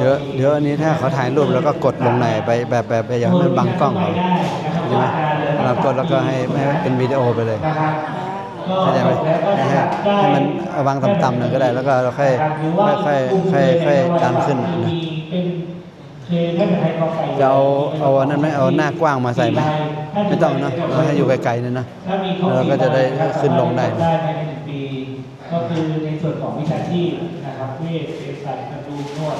เดี๋ยวเดี๋ยวอันนี้ถ้าเขาถ่ายรูปแล้วก็กดลงในไปแบบแบบแบบอย่างนั้นบังกล้องเขาใช่ไหมเรากดแล้วก็ให้ให้เป็นวิดีโอไปเลยเข้าใจไหมให้ให้มันเอาวางต่ำๆหน่อยก็ได้ แล้วก็เราค่อยค่อยค่อยค่อยค่อยดันขึ้นนะจะเอาเอาอันนั้นไหมเอาหน้ากว้างมาใส่ไหมไม่ต้องเนะเราให้อยู่ไกลๆเนี่ยนะเราก็จะได้ขึ้นลงได้ได้ภายในหนึ่งปีก็คือในส่วนของวิชาชีพนะครับเวชเภสัชกระดูนวด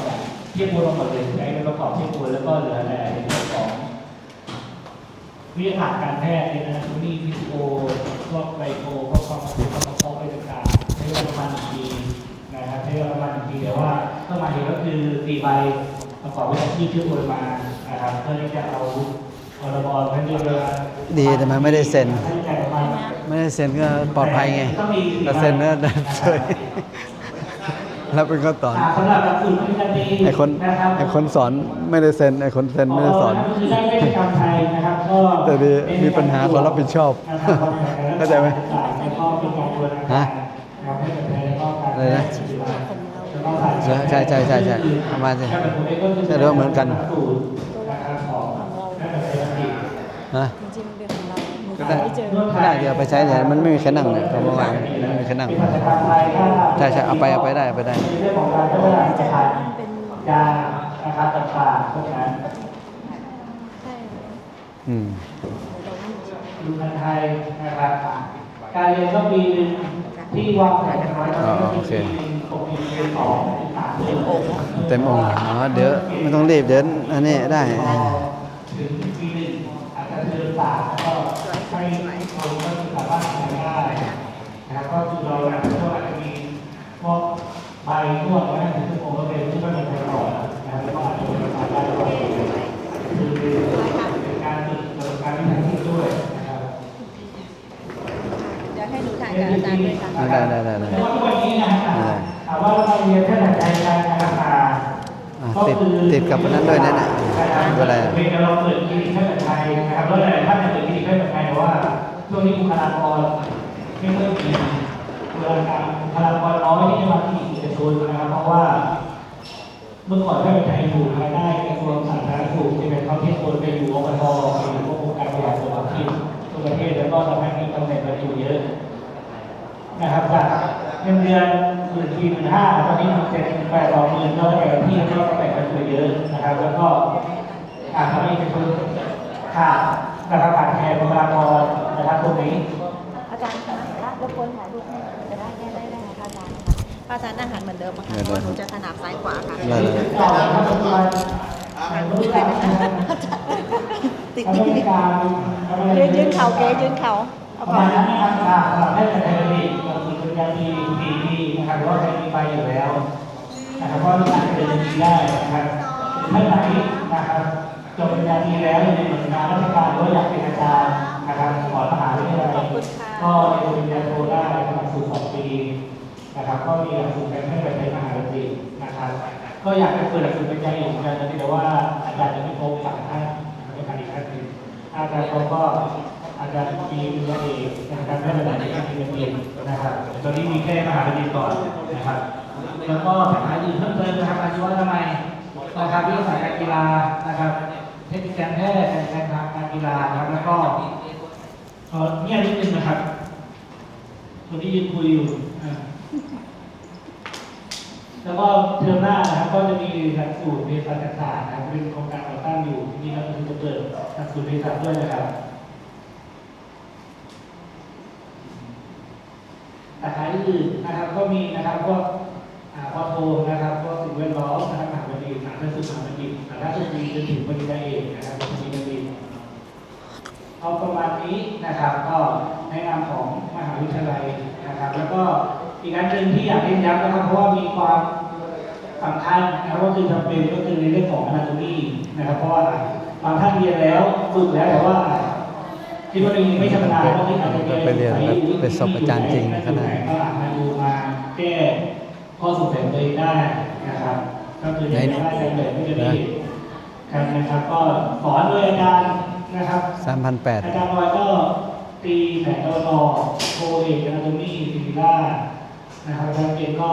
เนี่ยเทียบรวมหมดเลยใช้ในประกอบเทียบรวมแล้วก็เหลือแต่ในเรื่องของวิทยาศาสตร์การแพทย์เนี่ยนะทุนี่ฟิสิโอพวกไบโอพวกความรู้ความรู้อะไรต่างๆใช้เวลาประมาณหนึ่งปีนะครับใช้เวลาประมาณหนึ่งปีแต่ว่าต้องมาเห็นก็คือตีใบประกอบวิชาชีพที่ควรมานะครับเพื่อที่จะเอาพรบพันธุ์เรือดีแต่มันไม่ได้เซ็นค่าใช้จ่ายประมาณไม่ได้เซ็นก็ปลอดภัยไงถ้าเซ็นก็เดินเฉย แล้วเป็นขั้นตอนอ่าสำหรับหลักสูตรวิชาชีพไอคนนะครับไอคนสอนไม่ได้เซ็นไอคนเซ็นไม่ได้สอนก็คือได้เวชกรรมไทยนะครับก็แต่ดีมีปัญหาเขารับผิดชอบนะครับเข้าใจไหมแล้วก็เป็นการบูรณาฮะการนะครับให้กับไทยแล้วก็การอะไรนะแล้วก็สายใช่ใช่ใช่ใช่เอามาสิใช่แต่ผมเองก็คือใช่เรื่องเหมือนกันสูตรนะครับของนั กแบบไทยอังกฤษฮะจริงๆเป็นของเราหนูก็หาได้ไม่เจอก็ได้เดี๋ยวเอาไปใช้เนี่ยมันไม่มีใครนั่งเนี่ยเอามาวางไม่มีใครนั่งเป็นภาษาไทยถ้าใช่ใช่เอาไปเอาไปได้เอาไปได้ในเรื่องของการพัฒนาสถานเป็นการนะครับต่างๆพวกนั้นใช่อืมเราไม่มีดูงานไทยนะครับการเรียนก็ปีหนึ่งที่วางแผนกันไว้ตอนนี้ก็คือปีหนึ่งปกติเรียนสองถึงสามเดือนเต็มองค์อ๋อเดี๋ยวไม่ต้องรีบเดินอันนี้ได้ถึงปีหนึ่งอาจจะเดินสามแล้วก็ให้ คนก็สามารถทำได้นะครับก็คือเราอาจจะอาจจะมีพวกใบนวก็ได้ถึงชั่วโมงก็เป็นที่ไม่เป็นประโยชน์นะครับแล้วก็อาจจะเป็นการได้ด้วยคือเป็นการฝึกประสบการณ์ที่ทั้งที่ด้วยนะครับเดี๋ยวให้หนูถ่ายกับอาจารย์ด้วยค่ะได้ได้ได้ได้วันทุกวันนี้นะได้ถามว่าเราเรียนแค่ไหนใจการการมาติดติดกับอันนั้นด้วยนะเนี่ยไม่เป็นไรเป็นเราเปิดคลินิกแค่ไทยนะครับแล้วหลายท่าน เนี่ยเปิดคลินิกแค่ไทยแต่ว่าช่วงนี้บุคลากรไม่ค่อยมีบุคลากรบุคลากรน้อยที่จะมาคลินิกเอกชนนะครับเพราะว่า เมื่อก่อนแค่ไทยอยู่ภายใต้กระทรวงสาธารณสุขที่เป็นเขาที่คนไปอยู่อบตไปอยู่พวกองค์การบริหารส่วนท้องถิ่นทั่วประเทศแล้วก็ทำให้มีตำแหน่งประจุเยอะนะครับจากเงินเดือนหมื่นสี่หมื่นห้าตอนนี้มื่นเจ็ดแปดสองหมื่นก็แต่ที่ก็แบ่งกันไปเยอะนะครับ แล้วก็อาจทำให้เป็นคนขาด นะครับขาดแคลนบุคลากรนะครับตรงนี้อาจารย์ค่ะรบกวนถ่ายรูปให้จะได้ได้ได้ได้ค่ะอาจารย์ค่ะอาจารย์อาหารเหมือนเดิมอะค่ะเพราะว่าหนูจะถนัดซ้ายขวาค่ะได้เลย ต่อนะครับปัจจุบันทางรู้การนะครับติดทำติดให้ติดการยืนยืนเข่าเก๋ยืนเข่าประมาณนั้นนะครับสำหรับให้แต่ไทยดีกับสุริยาดีดีดีนะครับหรือว่าใครมีไปอยู่แล้วนะครับเพราะว่าการเป็นดีได้นะครับท่านไหนนะครับ จบปริญญาตรีแล้วอยู่ในหน่วยงานราชการหรือว่าอยากเป็นอาจารย์นะครับก่อนมหาวิทยาลัยก็เรียนปริญญาโทได้หลักสูตรสองปีนะครับ ก็มีหลักสูตรการให้แบบในมหาวิทยาลัยนะครับ ก็อยากจะเปิดหลักสูตรปริญญาเอกเหมือนกันแต่ว่าอาจารย์จะไม่พบสามท่านไม่ผ่านอีกท่านหนึ่งอาจารย์เขาก็อาจารย์มีปริญญาเอกนะครับไม่เป็นไรที่มีเรียนนะครับตอนนี้มีแค่มหาวิทยาลัยก่อนนะครับ แล้วก็สาขาอื่นเพิ่มเติมนะครับอาชีวะทำไมยนะครับวิทยาศาสตร์การกีฬานะครับ เทคนิคการแพทย์การการทางการกีฬาครับแล้วก็เอเนี่ยนิดนึงนะครับคนที่ยืนคุยอยู่แล้วก็เทอมหน้านะครับก็จะมีหลักสูตรเภสัชศาสตร์นะครับเป็นโครงการก่อตั้งอยู่ที่นี่ก็คือจะเปิดหลักสูตรเภสัชด้วยนะครับสาขาอื่นนะครับก็มีนะครับพวกอ่าพอโทนะครับ วิทยาลัยนะครับ แล้วก็อีกอันหนึ่งที่อยากเน้นย้ำนะครับ เพราะว่ามีความสำคัญนะครับก็คือจำเป็นก็คือในเรื่องของ anatomy นะครับ เพราะว่าบางท่านเรียนแล้วฝึกแล้วแต่ว่าคิดว่าตัวเองไม่ชำนาญก็ที่อาจจะมีอะไปเรียนแบบไปสอบอาจารย์จริงก็ได้ก็อาจมาดูมาแก้ข้อสงสัยตัวเองได้นะครับ ก็คือจะได้ใจแบบไม่จะได้ครับนะครับ ก็สอนโดยอาจารย์นะครับสามพันแปดอาจารย์บอยก็ ตีแผนตะวันออกโคเอกอนาโตมีซิลิล่านะครับอาจารย์เอกก็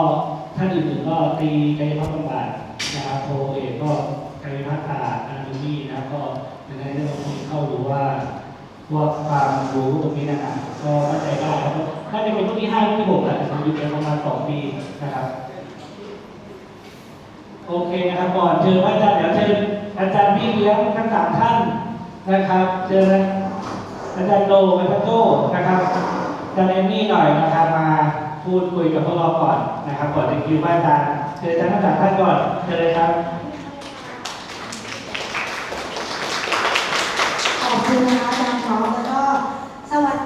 ท่านอื่นๆก็ตีกายภาพบำบัดนะครับโคเอกก็การพัฒนาอาร์มีนะครับก็ในในเรื่องของเข้าดูว่าว่าความรู้ตรงนี้นะครับก็เข้าใจได้ครับน่าจะเป็นรุ่นที่ห้ารุ่นที่หกแหละแต่อยู่เรียนประมาณสองปีนะครับโอเคนะครับก่อนเชิญพระอาจารย์เดี๋ยวเชิญอาจารย์พี่เลี้ยงทั้งสามท่านนะครับเชิญนะ อาจารย์โลอาจารย์โจ้นะครับอาจารย์เอมมี่หน่อยนะครับมาพูดคุยกับพวกเราก่อนนะครับก่อนจะคิวบ้านอาจาเชิอาจารย์ทั้งสามท่านก่อนเจอเลยครับขอบคุณนะคะอาจารย์ท็อแล้วก็สวัส